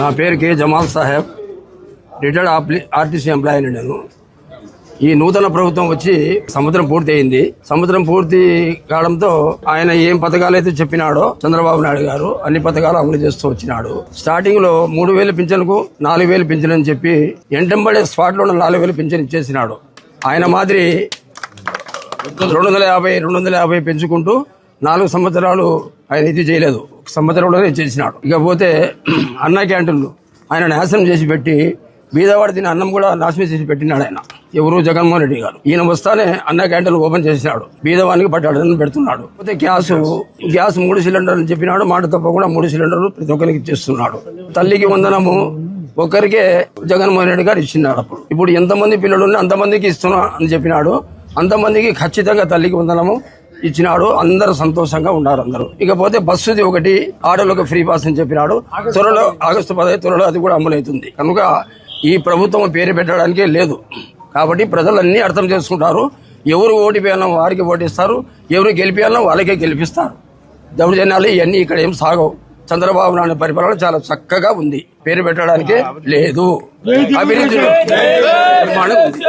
నా పేరు K Jamal Saheb. Retired RTC employee నేను. ఈ నూతన ప్రభుత్వం వచ్చి సముద్రం పూర్తి అయింది సముద్రం పూర్తి కావడంతో ఆయన ఏం పథకాలు అయితే చెప్పినాడో చంద్రబాబు నాయుడు గారు అన్ని పథకాలు అమలు చేస్తూ వచ్చినాడు. స్టార్టింగ్లో మూడు వేలు పింఛన్కు నాలుగు వేలు పింఛన్ అని చెప్పి ఎంటంబడే స్పాట్లో నాలుగు వేలు పింఛన్ ఇచ్చేసినాడు. ఆయన మాదిరి రెండు వందల యాభై రెండు వందల యాభై పెంచుకుంటూ నాలుగు సంవత్సరాలు ఆయన ఇది చేయలేదు. ఒక సంవత్సరంలోనే చేసినాడు. ఇకపోతే అన్న క్యాంటీన్లు ఆయన నాశనం చేసి పెట్టి బీదవాడి తిని అన్నం కూడా నాశనం చేసి పెట్టినాడు ఆయన. ఎవరు? జగన్మోహన్ రెడ్డి గారు. ఈయన వస్తానే అన్న క్యాంటీన్ ఓపెన్ చేసినాడు. బీదవానికి పట్టాడని పెడుతున్నాడు. పోతే గ్యాస్ గ్యాస్ మూడు సిలిండర్లు చెప్పినాడు. మాట తప్పకుండా మూడు సిలిండర్లు ప్రతి ఒక్కరికి ఇచ్చేస్తున్నాడు. తల్లికి వందనము ఒక్కరికే జగన్మోహన్ రెడ్డి గారు ఇచ్చినాడు అప్పుడు. ఇప్పుడు ఎంతమంది పిల్లలు ఉన్నా అంతమందికి ఇస్తున్నా అని చెప్పినాడు. అంతమందికి ఖచ్చితంగా తల్లికి వందనము ఇచ్చినాడు అందరూ సంతోషంగా ఉన్నారు అందరూ ఇకపోతే బస్సుది ఒకటి ఆటోలకు ఫ్రీ పాస్ అని చెప్పినాడు త్వరలో ఆగస్టు పదహైదు త్వరలో అది కూడా అమలవుతుంది కనుక ఈ ప్రభుత్వం పేరు పెట్టడానికే లేదు కాబట్టి ప్రజలన్నీ అర్థం చేసుకుంటారు ఎవరు ఓడిపోయాలో వారికి ఓటిస్తారు ఎవరు గెలిపియాలో వాళ్ళకే గెలిపిస్తారు దౌర్జన్యాలు ఇవన్నీ ఇక్కడ ఏం సాగవు చంద్రబాబు నాయుడు పరిపాలన చాలా చక్కగా ఉంది పేరు పెట్టడానికే లేదు నిర్మాణం ఉంది